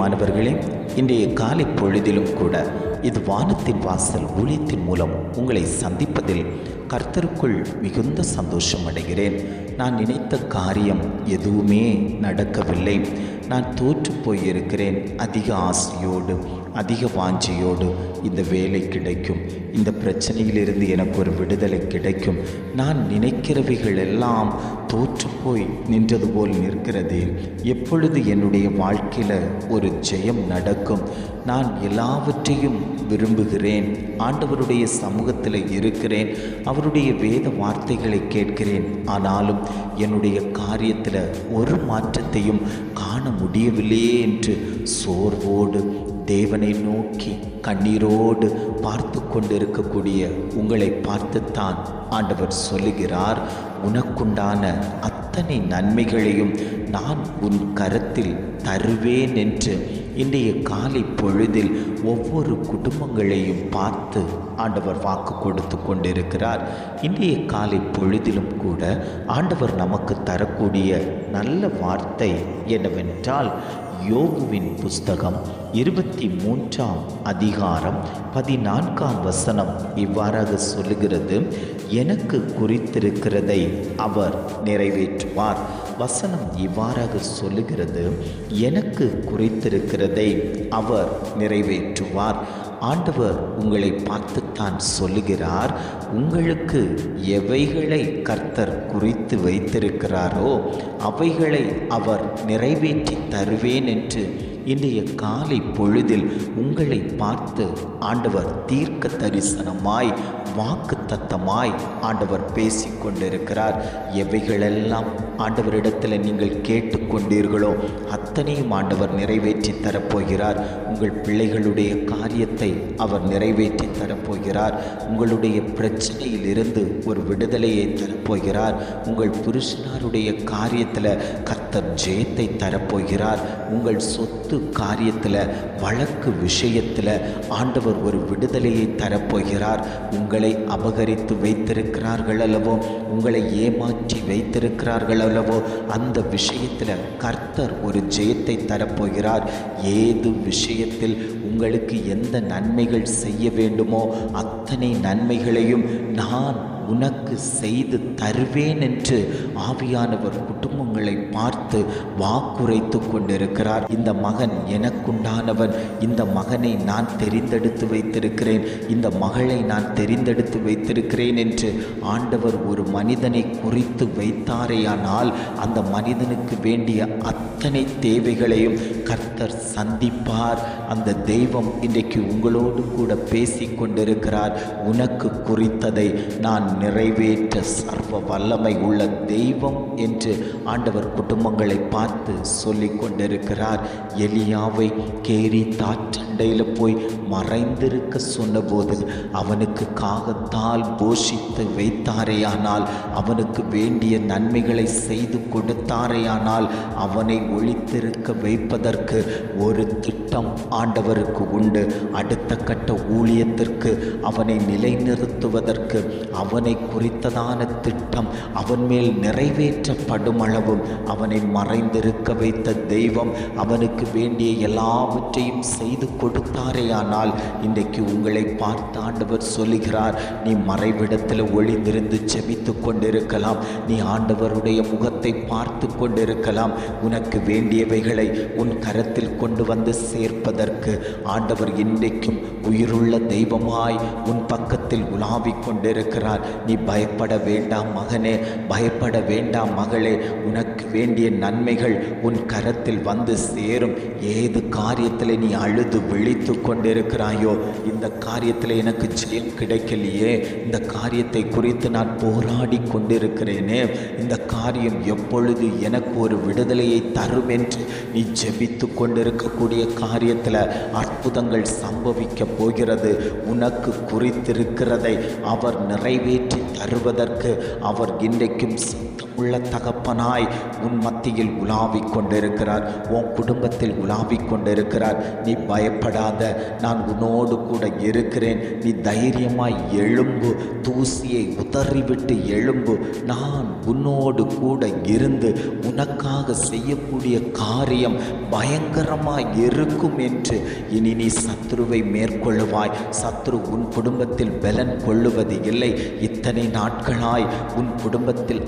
பிரியமானவர்களே இன்றைய காலை பொழுதிலும் கூட இது வானத்தின் வாசல் ஊழியத்தின் மூலம் உங்களை சந்திப்பதில் கர்த்தருக்குள் மிகுந்த சந்தோஷம் அடைகிறேன். நான் நினைத்த காரியம் எதுவுமே நடக்கவில்லை. நான் தோற்று போயிருக்கிறேன். அதிக ஆசையோடு அதிக வாஞ்சையோடு இந்த வேலை கிடைக்கும். இந்த பிரச்சனையிலிருந்து எனக்கு ஒரு விடுதலை கிடைக்கும். நான் நினைக்கிறவைகள் எல்லாம் தோற்று போய் நின்றது போல் நிற்கிறது. எப்பொழுது என்னுடைய வாழ்க்கையில் ஒரு ஜெயம் நடக்கும்? நான் எல்லாவற்றையும் விரும்புகிறேன். ஆண்டவருடைய சமூகத்தில் இருக்கிறேன். அவருடைய வேத வார்த்தைகளை கேட்கிறேன். ஆனாலும் என்னுடைய காரியத்தில் ஒரு மாற்றத்தையும் காண முடியவில்லையே என்று சோர்வோடு தேவனை நோக்கி கண்ணீரோடு பார்த்து கொண்டிருக்கக்கூடிய உங்களை பார்த்துத்தான் ஆண்டவர் சொல்லுகிறார். உனக்குண்டான அத்தனை நன்மைகளையும் நான் உன் கரத்தில் தருவேன் என்று இன்றைய காலை பொழுதில் ஒவ்வொரு குடும்பங்களையும் பார்த்து ஆண்டவர் வாக்கு கொடுத்து கொண்டிருக்கிறார். இன்றைய காலை பொழுதிலும் கூட ஆண்டவர் நமக்கு தரக்கூடிய நல்ல வார்த்தை என்னவென்றால் யோகுவின் புஸ்தகம் இருபத்தி மூன்றாம் அதிகாரம் பதினான்காம் வசனம் இவ்வாறாக சொல்லுகிறது. எனக்கு குறித்திருக்கிறதை அவர் நிறைவேற்றுவார். வசனம் இவ்வாறாக சொல்லுகிறது. எனக்கு குறித்திருக்கிறதை அவர் நிறைவேற்றுவார். ஆண்டவர் உங்களை பார்த்துத்தான் சொல்லுகிறார். உங்களுக்கு எவைகளை கர்த்தர் குறித்து வைத்திருக்கிறாரோ அவைகளை அவர் நிறைவேற்றி தருவேன் என்று இன்றைய காலை பொழுதில் உங்களை பார்த்து ஆண்டவர் தீர்க்க தரிசனமாய் வாக்கு தத்தமாய் ஆண்டவர் பேசி கொண்டிருக்கிறார் எவைகளெல்லாம் ஆண்டவரிடத்தில் நீங்கள் கேட்டுக்கொண்டீர்களோ அத்தனையும் ஆண்டவர் நிறைவேற்றி தரப்போகிறார். உங்கள் பிள்ளைகளுடைய காரியத்தை அவர் நிறைவேற்றி தரப்போகிறார். உங்களுடைய பிரச்சனையில் இருந்து ஒரு விடுதலையை தரப்போகிறார். உங்கள் புருஷனாருடைய காரியத்தில் கர்த்தர் ஜெயத்தை தரப்போகிறார். உங்கள் சொத்து காரியத்தில் வழக்கு விஷயத்தில் ஆண்டவர் ஒரு விடுதலையை தரப்போகிறார். உங்களை அபகரித்து வைத்திருக்கிறார்கள் அல்லவோ உங்களை ஏமாற்றி வைத்திருக்கிறார்கள் அல்லவோ அந்த விஷயத்தில் கர்த்தர் ஒரு ஜெயத்தை தரப்போகிறார். ஏது விஷயத்தில் உங்களுக்கு எந்த நன்மைகள் செய்ய வேண்டுமோ அத்தனை நன்மைகளையும் நான் உனக்கு செய்து தருவேன் என்று ஆவியானவர் குடும்பங்களை பார்த்து வாக்குரைத்து கொண்டிருக்கிறார். இந்த மகன் எனக்குண்டானவன். இந்த மகனை நான் தெரிந்தெடுத்து வைத்திருக்கிறேன். இந்த மகளை நான் தெரிந்தெடுத்து வைத்திருக்கிறேன் என்று ஆண்டவர் ஒரு மனிதனை குறித்து வைத்தாரேயானால் அந்த மனிதனுக்கு வேண்டிய அத்தனை தேவைகளையும் கர்த்தர் சந்திப்பார். அந்த தெய்வம் இன்றைக்கு உங்களோடு கூட பேசி கொண்டிருக்கிறார் உனக்கு குறித்ததை நான் நிறைவேற்ற சர்வ வல்லமை உள்ள தெய்வம் என்று ஆண்டவர் குடும்பங்களை பார்த்து சொல்லி கொண்டிருக்கிறார் எலியாவை கேரி தாற்றண்டையில் போய் மறைந்திருக்க சொன்னபோது அவனுக்கு காகத்தால் போஷித்து வைத்தாரேயானால் அவனுக்கு வேண்டிய நன்மைகளை செய்து கொடுத்தாரேயானால் அவனை ஒழித்திருக்க வைப்பதற்கு ஒரு திட்டம் ஆண்டவருக்கு உண்டு. அடுத்த கட்ட ஊழியத்திற்கு அவனை நிலைநிறுத்துவதற்கு அவனை குறித்ததான திட்டம் அவன் மேல் நிறைவேற்றப்படும் அளவும் அவனை மறைந்திருக்க வைத்த தெய்வம் அவனுக்கு வேண்டிய எல்லாவற்றையும் செய்து கொடுத்தாரேயானால் இன்றைக்கு உங்களை பார்த்து ஆண்டவர் சொல்லுகிறார் நீ மறைவிடத்தில் ஒளிந்திருந்து செபித்து கொண்டிருக்கலாம். நீ ஆண்டவருடைய முகத்தை பார்த்து கொண்டிருக்கலாம். உனக்கு வேண்டியவைகளை உன் கரத்தில் கொண்டு வந்து சேர்ப்பதற்கு ஆண்டவர் இன்றைக்கும் உயிருள்ள தெய்வமாய் உன் பக்கத்தில் உலாவிக் கொண்டிருக்கிறார். நீ பயப்பட வேண்டாம் மகனே பயப்பட வேண்டாம் மகளே. உனக்கு வேண்டிய நன்மைகள் உன் கரத்தில் வந்து சேரும். ஏது காரியத்தில் நீ அழுது விழித்து கொண்டிருக்கிறாயோ இந்த காரியத்தில் எனக்கு ஜெயம் கிடைக்கலையே. இந்த காரியத்தை குறித்து நான் போராடி கொண்டிருக்கிறேனே. இந்த காரியம் எப்பொழுது எனக்கு ஒரு விடுதலையை தரும் என்று நீ ஜெபித்து கொண்டிருக்கக்கூடிய காரியத்தில் அற்புதங்கள் சம்பவிக்கப் போகிறது. உனக்கு குறித்திருக்கிறதை அவர் நிறைவேற்றி தருவதற்கு அவர் இன்றைக்கும் சத்தம் உள்ள தகப்பனாய் உன் மத்தியில் உலாவிக் கொண்டிருக்கிறார். உன் குடும்பத்தில் உலாவிக் கொண்டிருக்கிறார். நீ பயப்படாத நான் உன்னோடு கூட இருக்கிறேன். நீ தைரியமாய் எழும்பு தூசியை உதறிவிட்டு எழும்பு. நான் உன்னோடு கூட இருந்து உனக்காக செய்யக்கூடிய காரியம் பயங்கரமாய் இருக்கும் என்று இனி நீ சத்ருவை மேற்கொள்ளுவாய். சத்ரு உன் குடும்பத்தில் பலன் கொள்ளுவது இல்லை. இத்தனை நாட்களாய் உன் குடும்பத்தில்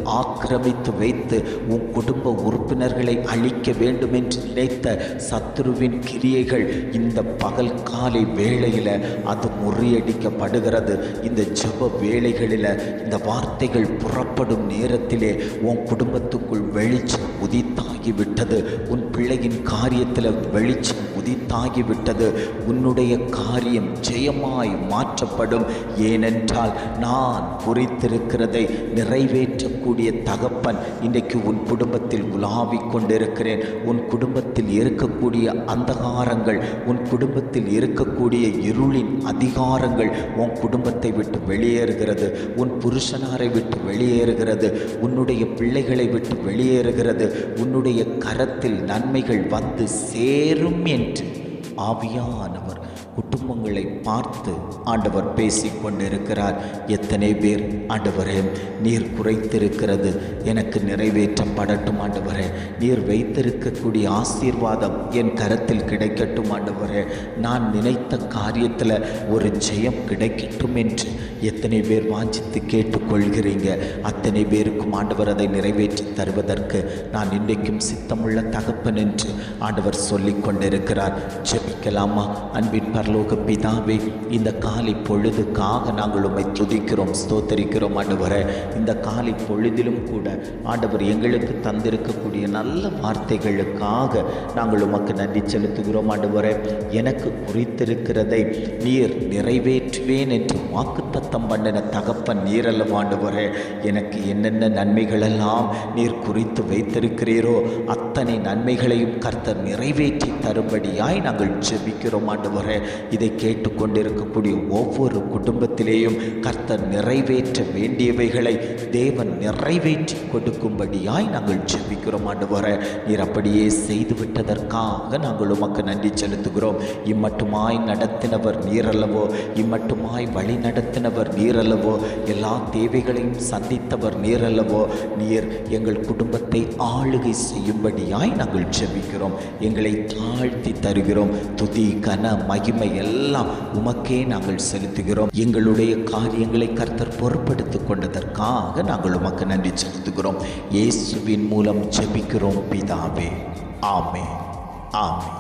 ஆரம்பித்து வைத்து உன் குடும்ப உறுப்பினர்களை அழிக்க வேண்டும் என்று நினைத்த சத்ருவின் கிரியைகள் இந்த பகல் காலை வேளையில் அது முறியடிக்கப்படுகிறது. இந்த ஜப வேளைகளில் இந்த வார்த்தைகள் புறப்படும் நேரத்திலே உன் குடும்பத்துக்குள் வெளிச்சம் உதித்தாகிவிட்டது. உன் பிள்ளையின் காரியத்தில் வெளிச்சம் உதித்தாகிவிட்டது. உன்னுடைய காரியம் ஜெயமாய் மாற்றப்படும். ஏனென்றால் நான் குறித்திருக்கிறதை இருக்கக்கூடிய தகப்பன் இன்றைக்கு உன் குடும்பத்தில் உலாவிக் கொண்டிருக்கிறேன். உன் குடும்பத்தில் இருக்கக்கூடிய அந்தகாரங்கள் உன் குடும்பத்தில் இருக்கக்கூடிய இருளின் அதிகாரங்கள் உன் குடும்பத்தை விட்டு வெளியேறுகிறது. உன் புருஷனாரை விட்டு வெளியேறுகிறது. உன்னுடைய பிள்ளைகளை விட்டு வெளியேறுகிறது. உன்னுடைய கரத்தில் நன்மைகள் வந்து சேரும் என்று ஆவியானவர் குடும்பங்களை பார்த்து ஆண்டவர் பேசி கொண்டிருக்கிறார் எத்தனை பேர் ஆண்டவரே நீர் குறைத்திருக்கிறது. எனக்கு நிறைவேற்றப்படட்டும் ஆண்டவரே. நீர் வைத்திருக்கக்கூடிய ஆசீர்வாதம் என் கரத்தில் கிடைக்கட்டும் ஆண்டவரே. நான் நினைத்த காரியத்தில் ஒரு ஜெயம் கிடைக்கட்டும் என்று எத்தனை பேர் வாஞ்சித்து கேட்டுக்கொள்கிறீங்க. அத்தனை பேருக்கும் ஆண்டவர் அதை நிறைவேற்றி தருவதற்கு நான் இன்றைக்கும் சித்தமுள்ள தகப்பன் என்று ஆண்டவர் சொல்லிக் கொண்டிருக்கிறார் ஜெபிக்கலாமா? அன்பின் பரலோக பிதாவே இந்த காலை பொழுதுக்காக நாங்கள் உம்மை துதிக்கிறோம் ஸ்தோத்தரிக்கிறோம் ஆண்டவரே. இந்த காலை பொழுதிலும் கூட ஆண்டவர் எங்களுக்கு தந்திருக்கக்கூடிய நல்ல வார்த்தைகளுக்காக நாங்கள் உமக்கு நன்றி செலுத்துகிறோம் ஆண்டவரே. எனக்கு குறித்திருக்கிறதை நீர் நிறைவேற்றுவேன் என்று வாக்குத்தத்தம் பண்ணின தகப்பன் நீரல்ல ஆண்டவரே. எனக்கு என்னென்ன நன்மைகளெல்லாம் நீர் குறித்து வைத்திருக்கிறீரோ அத்தனை நன்மைகளையும் கர்த்தர் நிறைவேற்றி தரும்படியாய் நாங்கள் ஜெபிக்கிறோம் ஆண்டவரே. இதை கேட்டுக்கொண்டிருக்கக்கூடிய ஒவ்வொரு குடும்பத்திலேயும் கர்த்தர் நிறைவேற்ற வேண்டியவைகளை தேவன் நிறைவேற்றி கொடுக்கும்படியாய் நாங்கள் ஜெபிக்கிறோம் ஆண்டவர. நீர் அப்படியே செய்து விட்டதற்காக நாங்கள் உமக்கு நன்றி செலுத்துகிறோம். இம்மட்டுமாய் நடத்தினவர் நீரல்லவோ? இம்மட்டுமாய் வழி நடத்தினவர் நீரல்லவோ? எல்லா தேவைகளையும் சந்தித்தவர் நீரல்லவோ? நீர் எங்கள் குடும்பத்தை ஆளுகை செய்யும்படியாய் நாங்கள் ஜெபிக்கிறோம். எங்களை தாழ்த்தி தருகிறோம். துதி கன மகிமை எல்லாம் உமக்கே நாங்கள் செலுத்துகிறோம். எங்களுடைய காரியங்களை கர்த்தர் பொறுப்படுத்திக் கொண்டதற்காக நாங்கள் உமக்கு நன்றி செலுத்துகிறோம். இயேசுவின் மூலம் ஜெபிக்கிறோம் பிதாவே. ஆமே ஆமே